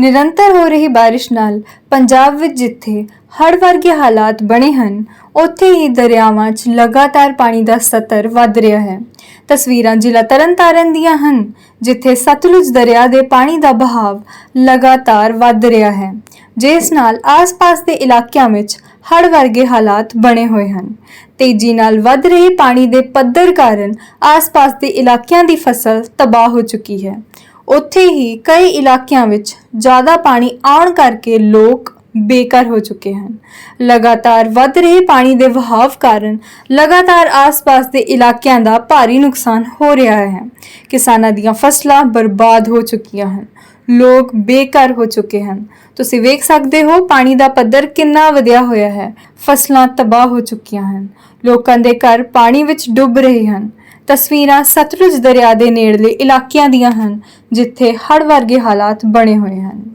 ਨਿਰੰਤਰ ਹੋ ਰਹੀ ਬਾਰਿਸ਼ ਨਾਲ ਪੰਜਾਬ ਵਿੱਚ ਜਿੱਥੇ ਹੜ੍ਹ ਵਰਗੇ ਹਾਲਾਤ ਬਣੇ ਹਨ, ਉੱਥੇ ਹੀ ਦਰਿਆਵਾਂ 'ਚ ਲਗਾਤਾਰ ਪਾਣੀ ਦਾ ਸਤਰ ਵੱਧ ਰਿਹਾ ਹੈ। ਤਸਵੀਰਾਂ ਜ਼ਿਲ੍ਹਾ ਤਰਨਤਾਰਨ ਦੀਆਂ ਹਨ, ਜਿੱਥੇ ਸਤਲੁਜ ਦਰਿਆ ਦੇ ਪਾਣੀ ਦਾ ਬਹਾਵ ਲਗਾਤਾਰ ਵੱਧ ਰਿਹਾ ਹੈ। ਜਿਸ ਨਾਲ ਆਸ-ਪਾਸ ਦੇ ਇਲਾਕਿਆਂ ਵਿੱਚ ਹੜ੍ਹ ਵਰਗੇ ਹਾਲਾਤ ਬਣੇ ਹੋਏ ਹਨ। ਤੇਜ਼ੀ ਨਾਲ ਵੱਧ ਰਹੇ ਪਾਣੀ ਦੇ ਪੱਧਰ ਕਾਰਨ ਆਸ-ਪਾਸ ਦੇ ਇਲਾਕਿਆਂ ਦੀ ਫਸਲ ਤਬਾਹ ਹੋ ਚੁੱਕੀ ਹੈ। ਉੱਥੇ ਹੀ ਕਈ ਇਲਾਕਿਆਂ ਵਿੱਚ ਜ਼ਿਆਦਾ ਪਾਣੀ ਆਉਣ ਕਰਕੇ ਲੋਕ ਬੇਕਾਰ ਹੋ ਚੁੱਕੇ ਹਨ। ਲਗਾਤਾਰ ਵੱਧ ਰਹੇ ਪਾਣੀ ਦੇ ਵਹਾਅ ਕਾਰਨ ਲਗਾਤਾਰ ਆਸ-ਪਾਸ ਦੇ ਇਲਾਕਿਆਂ ਦਾ ਭਾਰੀ ਨੁਕਸਾਨ ਹੋ ਰਿਹਾ ਹੈ। ਕਿਸਾਨਾਂ ਦੀਆਂ ਫਸਲਾਂ ਬਰਬਾਦ ਹੋ ਚੁੱਕੀਆਂ ਹਨ। ਲੋਕ ਬੇਘਰ ਹੋ ਚੁੱਕੇ ਹਨ। ਤੁਸੀਂ ਵੇਖ ਸਕਦੇ ਹੋ ਪਾਣੀ ਦਾ ਪੱਧਰ ਕਿੰਨਾ ਵਧਿਆ ਹੋਇਆ ਹੈ। ਫਸਲਾਂ ਤਬਾਹ ਹੋ ਚੁੱਕੀਆਂ ਹਨ। ਲੋਕਾਂ ਦੇ ਘਰ ਪਾਣੀ ਵਿੱਚ ਡੁੱਬ ਰਹੇ ਹਨ। ਤਸਵੀਰਾਂ ਸਤਲੁਜ ਦਰਿਆ ਦੇ ਨੇੜਲੇ ਇਲਾਕਿਆਂ ਦੀਆਂ ਹਨ, ਜਿੱਥੇ ਹੜ੍ਹ ਵਰਗੇ ਹਾਲਾਤ ਬਣੇ ਹੋਏ ਹਨ।